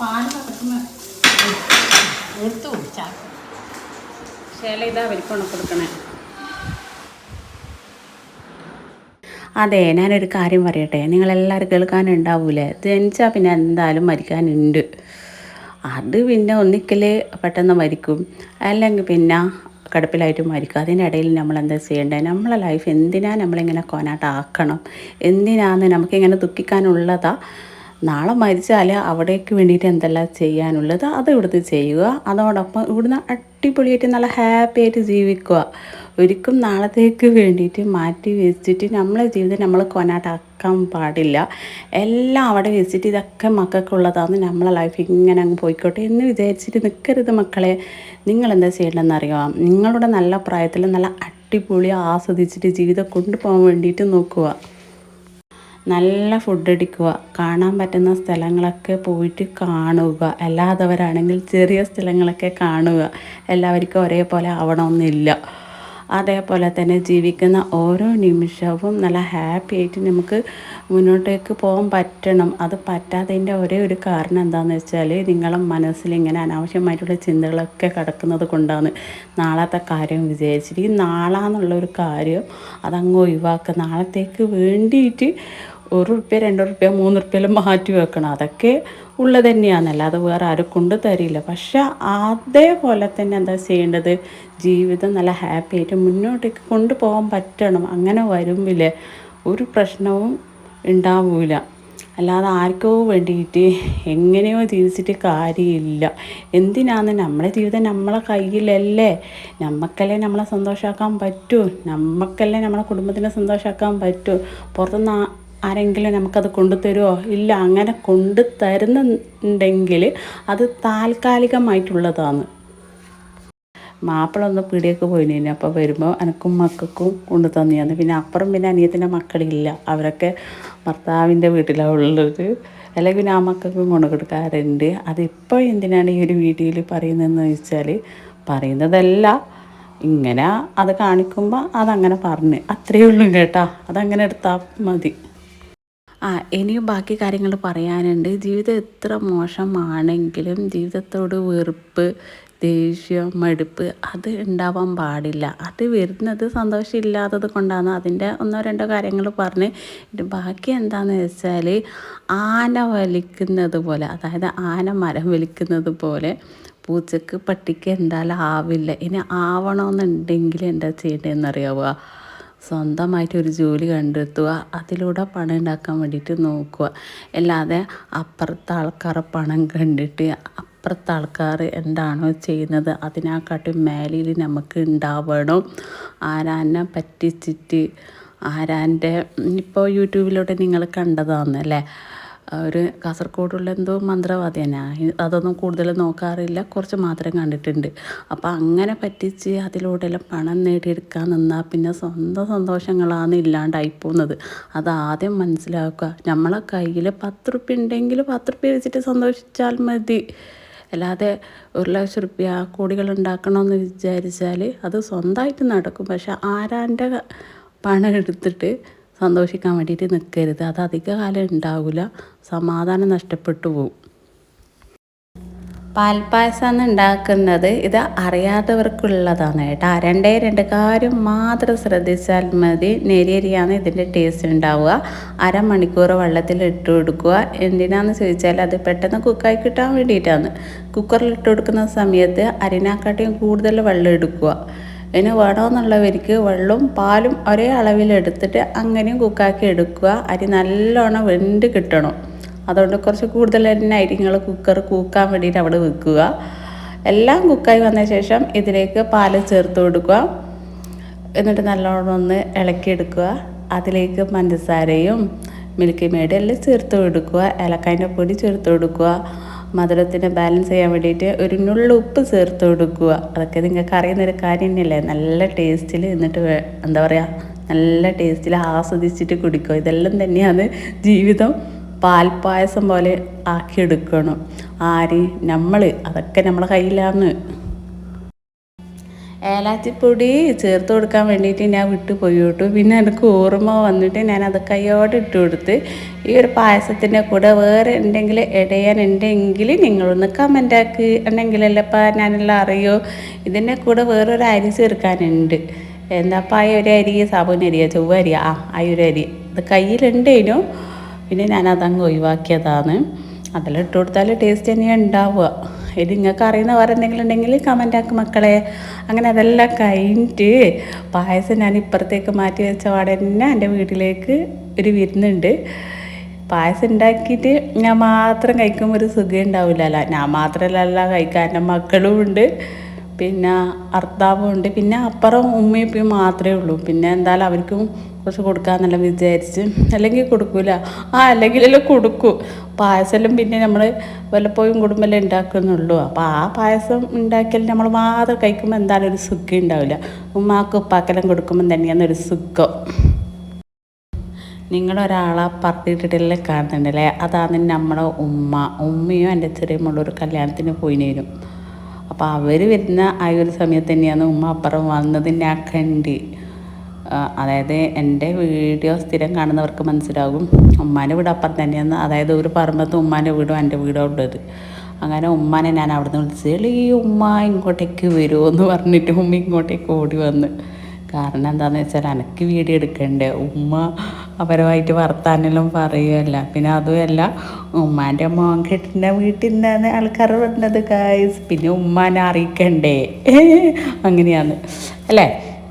പാൽ കിടക്കുന്ന എടുത്തു കുടിച്ചാൽ ശേല ഇതാ വലിക്കൊണ്ട് കൊടുക്കണേ അതെ ഞാനൊരു കാര്യം പറയട്ടെ. നിങ്ങളെല്ലാവരും കേൾക്കാനുണ്ടാവൂലേ? ജനിച്ചാൽ പിന്നെ എന്തായാലും മരിക്കാനുണ്ട്. അത് പിന്നെ ഒന്നിക്കൽ പെട്ടെന്ന് മരിക്കും. അല്ലെങ്കിൽ പിന്നെ കിടപ്പിലായിട്ട് മരിക്കും. അതിനിടയിൽ നമ്മൾ എന്താ ചെയ്യേണ്ടത് നമ്മളെ ലൈഫ് എന്തിനാ നമ്മളിങ്ങനെ കൊനാട്ടാക്കണം? എന്തിനാന്ന് നമുക്കിങ്ങനെ ദുഃഖിക്കാനുള്ളതാ? നാളെ മരിച്ചാൽ അവിടേക്ക് വേണ്ടിയിട്ട് എന്തെല്ലാം ചെയ്യാനുള്ളത് അത് ഇവിടുന്ന് ചെയ്യുക. അതോടൊപ്പം ഇവിടുന്ന് അടിപൊളിയായിട്ട് നല്ല ഹാപ്പി ആയിട്ട് ജീവിക്കുക. ഒരിക്കലും നാളത്തേക്ക് വേണ്ടിയിട്ട് മാറ്റി വെച്ചിട്ട് നമ്മളെ ജീവിതം നമ്മൾ കൊനാട്ടാക്കാൻ പാടില്ല. എല്ലാം അവിടെ വെച്ചിട്ട് ഇതൊക്കെ മക്കൾക്കുള്ളതാണ് നമ്മളെ ലൈഫ് ഇങ്ങനെ അങ്ങ് പോയിക്കോട്ടെ എന്ന് വിചാരിച്ചിട്ട് നിൽക്കരുത് മക്കളെ. നിങ്ങളെന്താ ചെയ്യേണ്ടതെന്ന് അറിയാം നിങ്ങളുടെ നല്ല പ്രായത്തിൽ നല്ല അടിപൊളി ആസ്വദിച്ചിട്ട് ജീവിതം കൊണ്ടുപോകാൻ വേണ്ടിയിട്ട് നോക്കുക. നല്ല ഫുഡ് അടിക്കുക കാണാൻ പറ്റുന്ന സ്ഥലങ്ങളൊക്കെ പോയിട്ട് കാണുക. അല്ലാത്തവരാണെങ്കിൽ ചെറിയ സ്ഥലങ്ങളൊക്കെ കാണുക. എല്ലാവർക്കും ഒരേപോലെ ആവണമെന്നില്ല. അതേപോലെ തന്നെ ജീവിക്കുന്ന ഓരോ നിമിഷവും നല്ല ഹാപ്പി ആയിട്ട് നമുക്ക് മുന്നോട്ടേക്ക് പോകാൻ പറ്റണം. അത് പറ്റാത്തതിന്റെ ഒരേ ഒരു കാരണം എന്താണെന്ന് വെച്ചാൽ നിങ്ങളെ മനസ്സിൽ ഇങ്ങനെ അനാവശ്യമായിട്ടുള്ള ചിന്തകളൊക്കെ കിടക്കുന്നത് കൊണ്ടാണ് നാളത്തെ കാര്യം വിചാരിച്ചിട്ട്. ഈ നാളാന്നുള്ളൊരു കാര്യം അതങ്ങ് ഒഴിവാക്കുക. നാളത്തേക്ക് വേണ്ടിയിട്ട് ഒരു റുപ്യ രണ്ട് റുപ്യ മൂന്ന് റുപ്യെല്ലാം മാറ്റി വെക്കണം. അതൊക്കെ ഉള്ളത് തന്നെയാണല്ലോ അത് വേറെ ആരും കൊണ്ടു തരില്ല പക്ഷെ അതേപോലെ തന്നെ എന്താ ചെയ്യേണ്ടത്? ജീവിതം നല്ല ഹാപ്പി ആയിട്ട് മുന്നോട്ടേക്ക് കൊണ്ടുപോകാൻ പറ്റണം. അങ്ങനെ വരുമ്പിൽ ഒരു പ്രശ്നവും ഉണ്ടാവില്ല അല്ലാതെ ആർക്കോ വേണ്ടിയിട്ട് എങ്ങനെയോ ജീവിച്ചിട്ട് കാര്യമില്ല. എന്തിനാന്ന് നമ്മളെ ജീവിതം നമ്മളെ കയ്യിലല്ലേ? നമുക്കല്ലേ നമ്മളെ സന്തോഷമാക്കാൻ പറ്റൂ? നമുക്കല്ലേ നമ്മളെ കുടുംബത്തിനെ സന്തോഷമാക്കാൻ പറ്റൂ? പുറത്തുനിന്ന് ആരെങ്കിലും നമുക്കത് കൊണ്ടുതരുമോ ഇല്ല അങ്ങനെ കൊണ്ടു തരുന്നുണ്ടെങ്കിൽ അത് താൽക്കാലികമായിട്ടുള്ളതാണ്. മാപ്പിള ഒന്ന് പീടിയൊക്കെ പോയിന് അപ്പോൾ വരുമ്പോൾ എനക്കും മക്കൾക്കും കൊണ്ടു തന്നെയാണ് പിന്നെ അപ്പുറം പിന്നെ അനിയത്തിന്റെ മക്കളില്ല. അവരൊക്കെ ഭർത്താവിന്റെ വീട്ടിലാണ് ഉള്ളത് അല്ലെങ്കിൽ പിന്നെ ആ മക്കൾക്കും കൊണ്ടു കൊടുക്കാറുണ്ട്. അതിപ്പോൾ എന്തിനാണ് ഈ ഒരു വീഡിയോയിൽ പറയുന്നതെന്ന് ചോദിച്ചാൽ പറയുന്നതല്ല. ഇങ്ങനെ അത് കാണിക്കുമ്പോൾ അതങ്ങനെ പറഞ്ഞ്. അത്രയേ ഉള്ളൂ കേട്ടോ. അതങ്ങനെ എടുത്താൽ മതി. ആ ഇനിയും ബാക്കി കാര്യങ്ങൾ പറയാനുണ്ട്. ജീവിതം എത്ര മോശമാണെങ്കിലും ജീവിതത്തോട് വെറുപ്പ് ദേഷ്യം മടുപ്പ് അത് ഉണ്ടാവാൻ പാടില്ല. അത് വരുന്നത് സന്തോഷമില്ലാത്തത് കൊണ്ടാണ് അതിന്റെ ഒന്നോ രണ്ടോ കാര്യങ്ങൾ പറഞ്ഞ് ബാക്കി എന്താണെന്ന് വെച്ചാൽ ആന വലിക്കുന്നത് പോലെ അതായത് ആന മരം വലിക്കുന്നത് പോലെ പൂച്ചക്ക് പട്ടിക്ക് എന്തായാലും ആവില്ല. ഇനി ആവണമെന്നുണ്ടെങ്കിൽ എന്താ ചെയ്യേണ്ടതെന്ന് അറിയാവുക സ്വന്തമായിട്ട് ഒരു ജോലി കണ്ടെത്തുക അതിലൂടെ പണം ഉണ്ടാക്കാൻ വേണ്ടിയിട്ട് നോക്കുക. അല്ലാതെ അപ്പുറത്തെ ആൾക്കാരെ പണം കണ്ടിട്ട് അപ്പുറത്തെ ആൾക്കാർ എന്താണോ ചെയ്യുന്നത് അതിനെക്കാട്ടും മേലിൽ നമുക്ക് ഉണ്ടാവണം. ആരാനെ പറ്റിച്ചിട്ട് ആരാന്റെ ഇപ്പോൾ യൂട്യൂബിലൂടെ നിങ്ങൾ കണ്ടതാണെന്നല്ലേ ഒരു കാസർഗോഡുള്ള എന്തോ മന്ത്രവാദിയാണ്. അതൊന്നും കൂടുതൽ നോക്കാറില്ല കുറച്ച് മാത്രം കണ്ടിട്ടുണ്ട്. അപ്പോൾ അങ്ങനെ പറ്റിച്ച് അതിലൂടെയെല്ലാം പണം നേടിയെടുക്കാൻ നിന്നാൽ പിന്നെ സ്വന്തം സന്തോഷങ്ങളാണ് ഇല്ലാണ്ടായി പോകുന്നത്. അത് ആദ്യം മനസ്സിലാക്കുക. നമ്മളെ കയ്യിൽ പത്ത് റുപ്യ ഉണ്ടെങ്കിൽ പത്ത് റുപ്യ വെച്ചിട്ട് സന്തോഷിച്ചാൽ മതി. അല്ലാതെ ഒരു ലക്ഷം റുപ്യ കോടികൾ ഉണ്ടാക്കണമെന്ന് വിചാരിച്ചാൽ അത് സ്വന്തമായിട്ട് നടക്കും. പക്ഷെ ആരാന്റെ പണം എടുത്തിട്ട് സന്തോഷിക്കാൻ വേണ്ടിയിട്ട് നിൽക്കരുത് അത് അധിക കാലം ഉണ്ടാവില്ല. സമാധാനം നഷ്ടപ്പെട്ടു പോകും പാൽപ്പായസം ഉണ്ടാക്കുന്നത് ഇത് അറിയാത്തവർക്കുള്ളതാണ് കേട്ടോ. രണ്ടേ രണ്ട് കാര്യം മാത്രം ശ്രദ്ധിച്ചാൽ മതി. നെരിയരിയാണ് ഇതിന്റെ ടേസ്റ്റ് ഉണ്ടാവുക. അരമണിക്കൂർ വെള്ളത്തിൽ ഇട്ട് കൊടുക്കുക. എന്തിനാന്ന് ചോദിച്ചാൽ അത് പെട്ടെന്ന് കുക്കായി കിട്ടാൻ വേണ്ടിയിട്ടാണ്. കുക്കറിൽ ഇട്ട് കൊടുക്കുന്ന സമയത്ത് അരിനാക്കാട്ടിയും കൂടുതൽ വെള്ളം എടുക്കുക. ഇനി വേണമെന്നുള്ളവർക്ക് വെള്ളവും പാലും ഒരേ അളവിൽ എടുത്തിട്ട് അങ്ങനെയും കുക്കാക്കി എടുക്കുക. അരി നല്ലോണം വെണ്ട് കിട്ടണം. അതുകൊണ്ട് കുറച്ച് കൂടുതൽ തന്നെ അരിങ്ങൾ കുക്കർ കൂക്കാൻ വേണ്ടിയിട്ട് അവിടെ വെക്കുക. എല്ലാം കുക്കായി വന്ന ശേഷം ഇതിലേക്ക് പാൽ ചേർത്ത് കൊടുക്കുക. എന്നിട്ട് നല്ലോണം ഒന്ന് ഇളക്കിയെടുക്കുക. അതിലേക്ക് പഞ്ചസാരയും മിൽക്കി മേഡ് എല്ലാം ചേർത്ത് കൊടുക്കുക. ഏലക്കായന്റെ പൊടി ചേർത്ത് കൊടുക്കുക. മധുരത്തിന് ബാലൻസ് ചെയ്യാൻ വേണ്ടിയിട്ട് ഒരു നുള്ളു ഉപ്പ് ചേർത്ത് കൊടുക്കുക. അതൊക്കെ നിങ്ങൾക്ക് അറിയുന്നൊരു കാര്യം തന്നെയല്ലേ? നല്ല ടേസ്റ്റിൽ എന്നിട്ട് എന്താ പറയുക നല്ല ടേസ്റ്റിൽ ആസ്വദിച്ചിട്ട് കുടിക്കുക. ഇതെല്ലാം തന്നെയാണ് ജീവിതം. പാൽപ്പായസം പോലെ ആക്കി എടുക്കണം. ആര്? നമ്മൾ അതൊക്കെ നമ്മളെ കയ്യിലാണ് ഏലാച്ചിപ്പൊടി ചേർത്ത് കൊടുക്കാൻ വേണ്ടിയിട്ട് ഞാൻ വിട്ടു പോയി പിന്നെ എനിക്ക് ഓർമ്മ വന്നിട്ട് ഞാൻ അത് കൈയോടെ ഇട്ട് കൊടുത്ത് ഈ ഒരു പായസത്തിന്റെ കൂടെ വേറെ എന്തെങ്കിലും ഇടയാനുണ്ടെങ്കിൽ നിങ്ങളൊന്ന് കമന്റ് ആക്ക്. എന്നെങ്കിലല്ലപ്പാ ഞാനെല്ലാം അറിയോ? ഇതിന്റെ കൂടെ വേറൊരു അരി ചേർക്കാനുണ്ട്. എന്താപ്പാ ആ ഒരു അരി? സാബുന അരിയാ ചൊവ്വ അരിയാ? ആ ആ ഒരു അരി. അത് കയ്യിലുണ്ടേനു. പിന്നെ ഞാനതങ്ങ് ഒഴിവാക്കിയതാണ്. അതെല്ലാം ഇട്ട് കൊടുത്താൽ ടേസ്റ്റ് തന്നെയാണ് ഉണ്ടാവുക. ഇത് നിങ്ങൾക്ക് അറിയുന്ന വേറെ എന്തെങ്കിലും ഉണ്ടെങ്കിൽ കമന്റ് ആക്കും മക്കളെ. അങ്ങനെ അതെല്ലാം കഴിഞ്ഞിട്ട് പായസം ഞാൻ ഇപ്പുറത്തേക്ക് മാറ്റി വെച്ച പാടെ തന്നെ എന്റെ വീട്ടിലേക്ക് ഒരു വിരുന്നുണ്ട്. പായസം ഉണ്ടാക്കിയിട്ട് ഞാൻ മാത്രം കഴിക്കുമ്പോൾ ഒരു സുഖം ഉണ്ടാവില്ലല്ല ഞാൻ മാത്രമല്ല കഴിക്കാൻ. എന്റെ മക്കളും ഉണ്ട്. പിന്നെ ഭർത്താവും ഉണ്ട്. പിന്നെ അപ്പുറം ഉമ്മയും ഇപ്പം മാത്രമേ ഉള്ളൂ. പിന്നെ എന്തായാലും അവർക്കും കുറച്ച് കൊടുക്കാമെന്നല്ല വിചാരിച്ച്. അല്ലെങ്കിൽ കൊടുക്കൂല. ആ അല്ലെങ്കിലെല്ലാം കൊടുക്കും. പായസമെല്ലാം പിന്നെ നമ്മൾ വല്ലപ്പോഴും കുടുംബമെല്ലാം ഉണ്ടാക്കുന്നുള്ളൂ. അപ്പോൾ ആ പായസം ഉണ്ടാക്കിയാൽ നമ്മൾ മാത്രം കഴിക്കുമ്പോൾ എന്തായാലും ഒരു സുഖം ഉണ്ടാവില്ല. ഉമ്മാക്ക് ഉപ്പാക്കെല്ലാം കൊടുക്കുമ്പോൾ തന്നെയാണ് ഒരു സുഖം. നിങ്ങളൊരാളെ പറഞ്ഞിട്ടിട്ടില്ല കാണുന്നുണ്ടല്ലേ? അതാണ് നമ്മളെ ഉമ്മ. ഉമ്മയും എന്റെ ചെറിയ മോളൊരു കല്യാണത്തിന് പോയിനേരും അപ്പോൾ അവർ വരുന്ന ആ ഒരു സമയത്ത് തന്നെയാണ് ഉമ്മ അപ്പുറം വന്നത്. ഞാൻ കണ്ട്. അതായത് എന്റെ വീഡിയോ സ്ഥിരം കാണുന്നവർക്ക് മനസ്സിലാകും. ഉമ്മാന്റെ വീട് അപ്പുറം തന്നെയാണ്. അതായത് ഒരു പറമ്പത്ത് ഉമ്മാന്റെ വീടും എന്റെ വീടും ഉള്ളത് അങ്ങനെ ഉമ്മാനെ ഞാൻ അവിടെ നിന്ന് വിളിച്ചത് ഈ ഉമ്മ ഇങ്ങോട്ടേക്ക് വരുമോ എന്ന് പറഞ്ഞിട്ട് ഉമ്മ ഇങ്ങോട്ടേക്ക് ഓടി വന്ന്. കാരണം എന്താണെന്ന് വെച്ചാൽ എനിക്ക് വീഡിയോ എടുക്കണ്ടേ? ഉമ്മ അപരമായിട്ട് വർത്താനെല്ലാം പറയുമല്ല പിന്നെ അതുമല്ല ഉമ്മാന്റെ മോൻ കെട്ടിന്റെ വീട്ടിൽ നിന്നാണ് ആൾക്കാർ പറഞ്ഞത് കായ് പിന്നെ ഉമ്മാനെ അറിയിക്കണ്ടേ? അങ്ങനെയാണ്. അല്ലേ?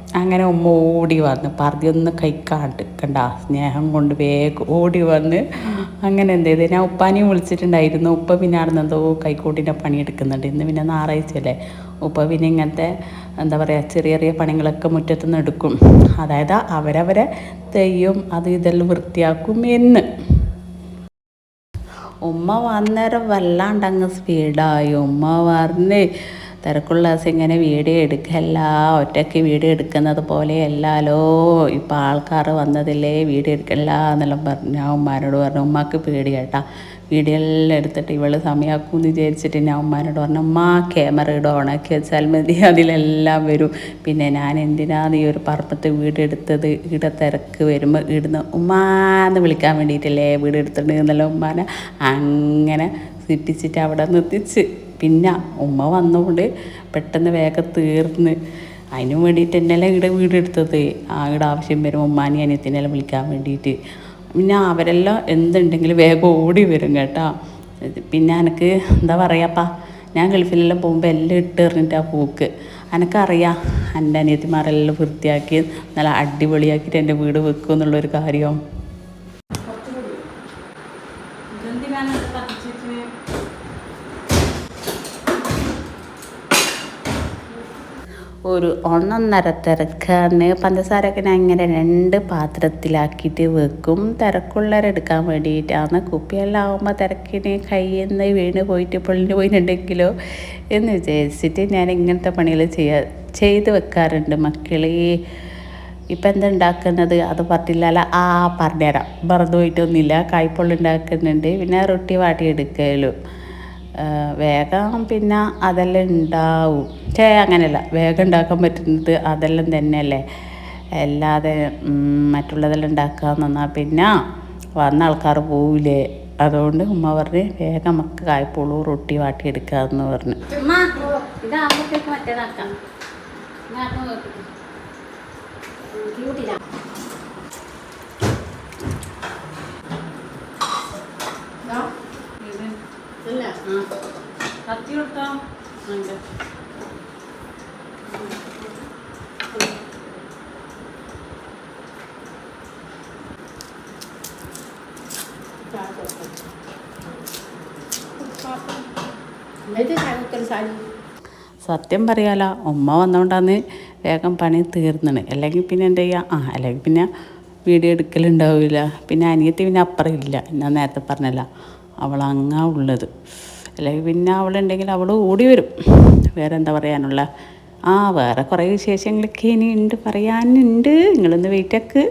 അങ്ങനെ ഉമ്മ ഓടി വന്ന് പറഞ്ഞൊന്ന് കൈക്കാണ്ട് കണ്ട സ്നേഹം കൊണ്ട് വേഗം ഓടി വന്ന് അങ്ങനെ എന്ത് ചെയ്ത്. ഞാൻ ഉപ്പാനെയും വിളിച്ചിട്ടുണ്ടായിരുന്നു. ഉപ്പ പിന്നെ അവിടെ നിന്ന് എന്തോ കൈക്കോട്ടിന്റെ പണിയെടുക്കുന്നുണ്ട് ഇന്ന് പിന്നെ ഞായറാഴ്ചയല്ലേ ഉപ്പ പിന്നെ ഇങ്ങനത്തെ എന്താ പറയുക ചെറിയ ചെറിയ പണികളൊക്കെ മുറ്റത്തു നിന്ന് എടുക്കും. അതായത് അവരവരെ തെയ്യും അത് ഇതെല്ലാം വൃത്തിയാക്കും എന്ന്. ഉമ്മ വന്നേരം വല്ലാണ്ട് അങ്ങ് സ്പീഡായി ഉമ്മ പറഞ്ഞ് തിരക്കുള്ള ദിവസം ഇങ്ങനെ വീഡിയോ എടുക്കല്ല ഒറ്റയ്ക്ക് വീഡിയോ എടുക്കുന്നത് പോലെയല്ലാലോ ഇപ്പം ആൾക്കാർ വന്നതില്ലേ വീഡിയോ എടുക്കല്ല എന്നെല്ലാം പറഞ്ഞു ഞാൻ ഉമ്മാനോട് പറഞ്ഞു ഉമ്മാക്ക് പേടിയാട്ടാ വീഡിയോ എല്ലാം എടുത്തിട്ട് ഇവൾ സമയമാക്കും എന്ന് വിചാരിച്ചിട്ട് ഞാൻ ഉമ്മാനോട് പറഞ്ഞു ഉമ്മ ക്യാമറ ഇട ഓണാക്കി വെച്ചാൽ മതി. അതിലെല്ലാം വരും. പിന്നെ ഞാൻ എന്തിനാണ് ഈ ഒരു പറമ്പത്ത് വീട് എടുത്തത്? ഇവിടെ തിരക്ക് വരുമ്പോൾ ഇടുന്ന ഉമ്മാന്ന് വിളിക്കാൻ വേണ്ടിയിട്ടല്ലേ വീട് എടുത്തിട്ടുണ്ട് ഉമ്മാനെ അങ്ങനെ സിപ്പിച്ചിട്ട് അവിടെ നിർത്തിച്ച്. പിന്നെ ഉമ്മ വന്നുകൊണ്ട് പെട്ടെന്ന് വേഗം തീർന്ന്. അതിന് വേണ്ടിയിട്ട് തന്നെയല്ലേ ഇവിടെ വീട് എടുത്തത്. ആ ഇവിടെ ആവശ്യം വരും ഉമ്മാനി അനിയത്തിനെല്ലാം വിളിക്കാൻ വേണ്ടിയിട്ട്. പിന്നെ അവരെല്ലാം എന്തുണ്ടെങ്കിലും വേഗം ഓടി വരും കേട്ടോ. പിന്നെ എനിക്ക് എന്താ പറയാപ്പാ? ഞാൻ ഗൾഫിലെല്ലാം പോകുമ്പോൾ എല്ലാം ഇട്ട് ആ പൂക്ക്. എനിക്കറിയാം എന്റെ അനിയത്തിമാരെല്ലാം വൃത്തിയാക്കി നല്ല അടിപൊളിയാക്കിയിട്ട് എന്റെ വീട് വെക്കും എന്നുള്ളൊരു കാര്യം. ഒരു ഒന്നൊന്നര തിരക്കാണ് പഞ്ചസാരയൊക്കെ ഞാൻ ഇങ്ങനെ രണ്ട് പാത്രത്തിലാക്കിയിട്ട് വെക്കും. തിരക്കുള്ളവരെടുക്കാൻ വേണ്ടിയിട്ടാണ്. കുപ്പിയെല്ലാം ആകുമ്പോൾ തിരക്കിന് കയ്യിൽ നിന്ന് വീണ് പോയിട്ട് പൊളിഞ്ഞ് പോയിട്ടുണ്ടെങ്കിലോ എന്ന് വിചാരിച്ചിട്ട് ഞാൻ ഇങ്ങനത്തെ പണികൾ ചെയ്യാ ചെയ്ത് വെക്കാറുണ്ട് മക്കളെ. ഇപ്പം എന്താ ഉണ്ടാക്കുന്നത് അത് പറഞ്ഞില്ലല്ലോ ആ പറഞ്ഞുതരാം. മറന്നു പോയിട്ടൊന്നുമില്ല കായ്പൊള്ളുണ്ടാക്കുന്നുണ്ട് പിന്നെ റൊട്ടി വാട്ടിയെടുക്കലും. വേഗം പിന്നെ അതെല്ലാം ഉണ്ടാവും. ചേ അങ്ങനെയല്ല. വേഗം ഉണ്ടാക്കാൻ പറ്റുന്നത് അതെല്ലാം തന്നെയല്ലേ. അല്ലാതെ മറ്റുള്ളതെല്ലാം ഉണ്ടാക്കാന്ന് പറഞ്ഞാൽ പിന്നെ വന്ന ആൾക്കാർ പോവില്ലേ. അതുകൊണ്ട് ഉമ്മ പറഞ്ഞ് വേഗം നമുക്ക് കായ്പൊള്ളു റൊട്ടി വാട്ടി എടുക്കാന്ന് പറഞ്ഞു. മറ്റേതാക്കാം ഇതാക്കാൻ നോക്ക്. ക്യൂട്ടില്ല ഇതാ, ഇത്. ഇതല്ല, ആ. കത്തി കൊടുത്തോ സത്യം പറയാല ഉമ്മ വന്നോണ്ടാന്ന് വേഗം പണി തീർന്നണ്. അല്ലെങ്കിൽ പിന്നെ എന്താ ചെയ്യുക ആ അല്ലെങ്കിൽ പിന്നെ വീഡിയോ എടുക്കലുണ്ടാവില്ല പിന്നെ അനിയത്തി പിന്നെ അപ്പുറം ഇല്ല. ഞാൻ നേരത്തെ പറഞ്ഞല്ല അവൾ അങ്ങാ ഉള്ളത്. അല്ലെങ്കിൽ പിന്നെ അവളുണ്ടെങ്കിൽ അവൾ ഓടി വരും. വേറെ എന്താ പറയാനുള്ള? ആ വേറെ കുറേ വിശേഷങ്ങളൊക്കെ ഉണ്ട് പറയാനുണ്ട്. നിങ്ങളൊന്ന് വെയിറ്റക്ക്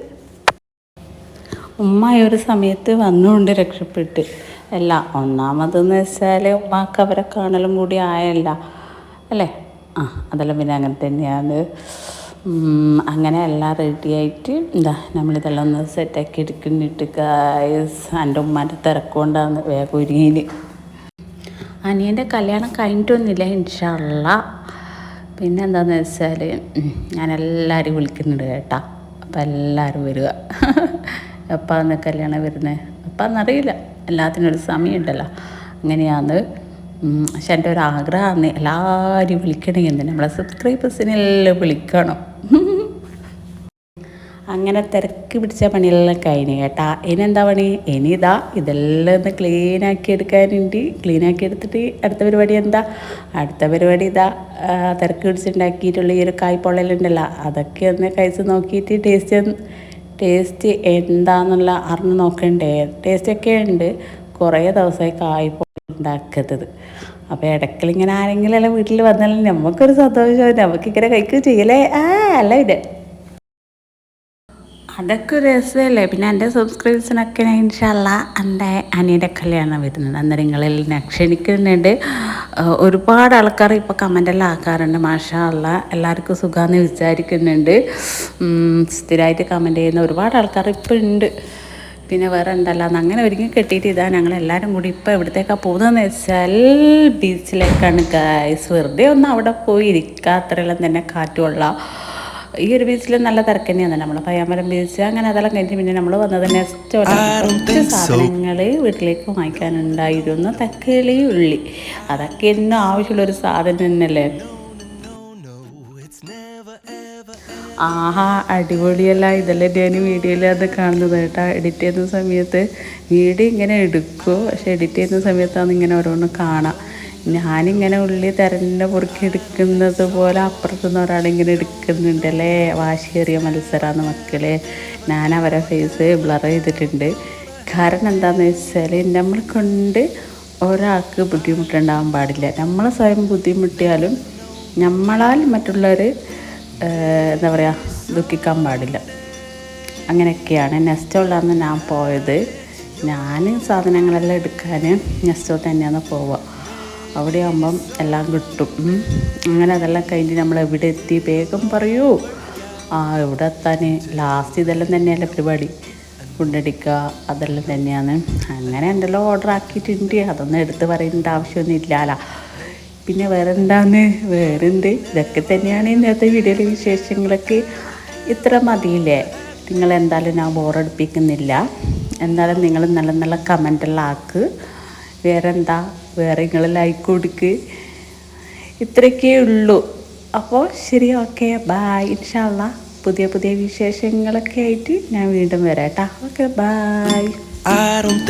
ഉമ്മ ഒരു സമയത്ത് വന്നുകൊണ്ട് രക്ഷപ്പെട്ട്. അല്ല ഒന്നാമതെന്ന് വെച്ചാൽ ഉമ്മാക്ക് അവരെ കാണലും കൂടി ആയല്ല. അല്ലേ? ആ അതെല്ലാം പിന്നെ അങ്ങനെ തന്നെയാണ്. അങ്ങനെ എല്ലാം റെഡിയായിട്ട് എന്താ നമ്മളിതെല്ലാം ഒന്ന് സെറ്റാക്കി എടുക്കുന്നിട്ട് എന്റെ ഉമ്മാന്റെ തിരക്കുകൊണ്ടാണ് വേഗം ഒരുങ്ങിന് അനിയന്റെ കല്യാണം കഴിഞ്ഞിട്ടൊന്നുമില്ല ഇൻഷല്ല പിന്നെ എന്താണെന്ന് വെച്ചാൽ ഞാൻ എല്ലാവരും വിളിക്കുന്നുണ്ട് കേട്ടാ. അപ്പം എല്ലാവരും വരിക. എപ്പാന്ന് കല്യാണം വരുന്നത് എപ്പാന്നറിയില്ല എല്ലാത്തിനും ഒരു സമയമുണ്ടല്ലോ. അങ്ങനെയാണ്. പക്ഷെ എന്റെ ഒരു ആഗ്രഹമാണ് എല്ലാവരും വിളിക്കണമെങ്കിൽ നമ്മളെ സബ്സ്ക്രൈബേഴ്സിനെല്ലാം വിളിക്കണം. അങ്ങനെ തിരക്ക് പിടിച്ച പണിയെല്ലാം കഴിഞ്ഞു കേട്ടാ. ഇനി എന്താ പണി? ഇനി ഇതാ ഇതെല്ലാം ഒന്ന് ക്ലീൻ ആക്കി എടുക്കാനുണ്ട്. ക്ലീൻ ആക്കി എടുത്തിട്ട് അടുത്ത പരിപാടി എന്താ? അടുത്ത പരിപാടി ഇതാ തിരക്ക് പിടിച്ചുണ്ടാക്കിയിട്ടുള്ള ഈ ഒരു കായ്പൊള്ളലുണ്ടല്ലോ. അതൊക്കെ ഒന്ന് കഴിച്ച് നോക്കിയിട്ട് ടേസ്റ്റ് ടേസ്റ്റ് എന്താന്നുള്ള അറിഞ്ഞ് നോക്കണ്ടേ. ടേസ്റ്റ് ഒക്കെ ഉണ്ട്. കുറേ ദിവസമായി കായ്പൊള്ള ഉണ്ടാക്കുന്നത് അപ്പോൾ ഇടയ്ക്കിലിങ്ങനെ ആരെങ്കിലും എല്ലാം വീട്ടിൽ വന്നാലും നമുക്കൊരു സന്തോഷമായി നമുക്കിങ്ങനെ കഴിക്കുകയും ചെയ്യലേ ആ അല്ല ഇത്. അതൊക്കെ ഒരു രസമല്ലേ? പിന്നെ എന്റെ സബ്സ്ക്രൈബേഴ്സിനൊക്കെ ഞാൻ ഇൻഷല്ല എന്റെ അനിയുടെ കല്യാണം വരുന്നത് അന്നേരം നിങ്ങളെല്ലാം ക്ഷണിക്കുന്നുണ്ട്. ഒരുപാട് ആൾക്കാർ ഇപ്പോൾ കമന്റെല്ലാം ആക്കാറുണ്ട്. മാഷാ അല്ല എല്ലാവർക്കും സുഖമെന്ന് വിചാരിക്കുന്നുണ്ട്. സ്ഥിരമായിട്ട് കമന്റ് ചെയ്യുന്ന ഒരുപാട് ആൾക്കാർ ഇപ്പോൾ ഉണ്ട്. പിന്നെ വേറെ എന്തല്ല അങ്ങനെ ഒരുങ്ങി കെട്ടിയിട്ട് ഇതാ ഞങ്ങൾ എല്ലാവരും കൂടി ഇപ്പോൾ എവിടത്തേക്കാണ് പോകുന്നതെന്ന് വെച്ചാൽ ബീച്ചിലേക്കാണ് ഗായ്സ് വെറുതെ ഒന്ന് അവിടെ പോയി ഇരിക്കുക തന്നെ കാറ്റുകൊള്ളാം ഈ ഒരു ബീച്ചിൽ നല്ല തിരക്ക് തന്നെയാണ്. നമ്മൾ പയ്യാമ്പലം ബീച്ച് അങ്ങനെ അതെല്ലാം കഴിഞ്ഞ് പിന്നെ നമ്മൾ വന്നത് നെക്സ്റ്റ് കുറച്ച് സാധനങ്ങൾ വീട്ടിലേക്ക് വാങ്ങിക്കാനുണ്ടായിരുന്നു. തക്കാളി ഉള്ളി. അതൊക്കെ എന്നും ആവശ്യമുള്ളൊരു സാധനം തന്നെയല്ലേ? ആഹാ അടിപൊളിയല്ല. ഇതെല്ലാം ഞാൻ വീഡിയോയിൽ അത് കാണുന്നത് കേട്ടോ. എഡിറ്റ് ചെയ്യുന്ന സമയത്ത് വീഡിയോ ഇങ്ങനെ എടുക്കും പക്ഷെ എഡിറ്റ് ചെയ്യുന്ന സമയത്താണ് ഇങ്ങനെ ഓരോന്ന് കാണാം. ഞാനിങ്ങനെ ഉള്ളി തെരഞ്ഞ പൊറുക്കി എടുക്കുന്നത് പോലെ അപ്പുറത്തുനിന്ന് ഒരാളിങ്ങനെ എടുക്കുന്നുണ്ടല്ലേ വാശിയേറിയ മത്സരമാണ് മക്കളെ. ഞാൻ അവരെ ഫേസ് ബ്ലർ ചെയ്തിട്ടുണ്ട്. കാരണം എന്താണെന്ന് വെച്ചാൽ നമ്മൾ കൊണ്ട് ഒരാൾക്ക് ബുദ്ധിമുട്ടുണ്ടാകാൻ പാടില്ല. നമ്മൾ സ്വയം ബുദ്ധിമുട്ടിയാലും നമ്മളാൽ മറ്റുള്ളവർ എന്താ പറയുക ദുഃഖിക്കാൻ പാടില്ല. അങ്ങനെയൊക്കെയാണ് നെസ്റ്റോളിലാണ് ഞാൻ പോയത്. ഞാൻ സാധനങ്ങളെല്ലാം എടുക്കാൻ നെസ്റ്റോ തന്നെയാണ് പോവുക. അവിടെ ആകുമ്പം എല്ലാം കിട്ടും. അങ്ങനെ അതെല്ലാം കഴിഞ്ഞ് നമ്മൾ എവിടെ എത്തി വേഗം പറയൂ. ആ എവിടെ എത്താൻ ലാസ്റ്റ് ഇതെല്ലാം തന്നെയല്ലേ പരിപാടി. ഫുഡടിക്കുക അതെല്ലാം തന്നെയാണ്. അങ്ങനെ എന്തെല്ലാം ഓർഡർ ആക്കിയിട്ടുണ്ട് അതൊന്നും എടുത്ത് പറയേണ്ട ആവശ്യമൊന്നും ഇല്ലാല പിന്നെ വേറെ എന്താണ് വേറെ എന്ത് ഇതൊക്കെ തന്നെയാണ് ഇന്നത്തെ വീഡിയോയിലെ വിശേഷങ്ങളൊക്കെ. ഇത്ര മതിയില്ലേ? നിങ്ങൾ എന്തായാലും ഞാൻ ബോറടിപ്പിക്കുന്നില്ല എന്തായാലും നിങ്ങൾ നല്ല നല്ല കമന്റെല്ലാം ആക്ക്. വേറെ എന്താ വേറെ നിങ്ങൾ ലൈക്ക് കൊടുക്ക്. ഇത്രയൊക്കെ ഉള്ളൂ. അപ്പോൾ ശരി ഓക്കെ ബായ് ഇൻഷാല്ല പുതിയ പുതിയ വിശേഷങ്ങളൊക്കെ ആയിട്ട് ഞാൻ വീണ്ടും വരാം കേട്ടോ ഓക്കെ ബായ് I don't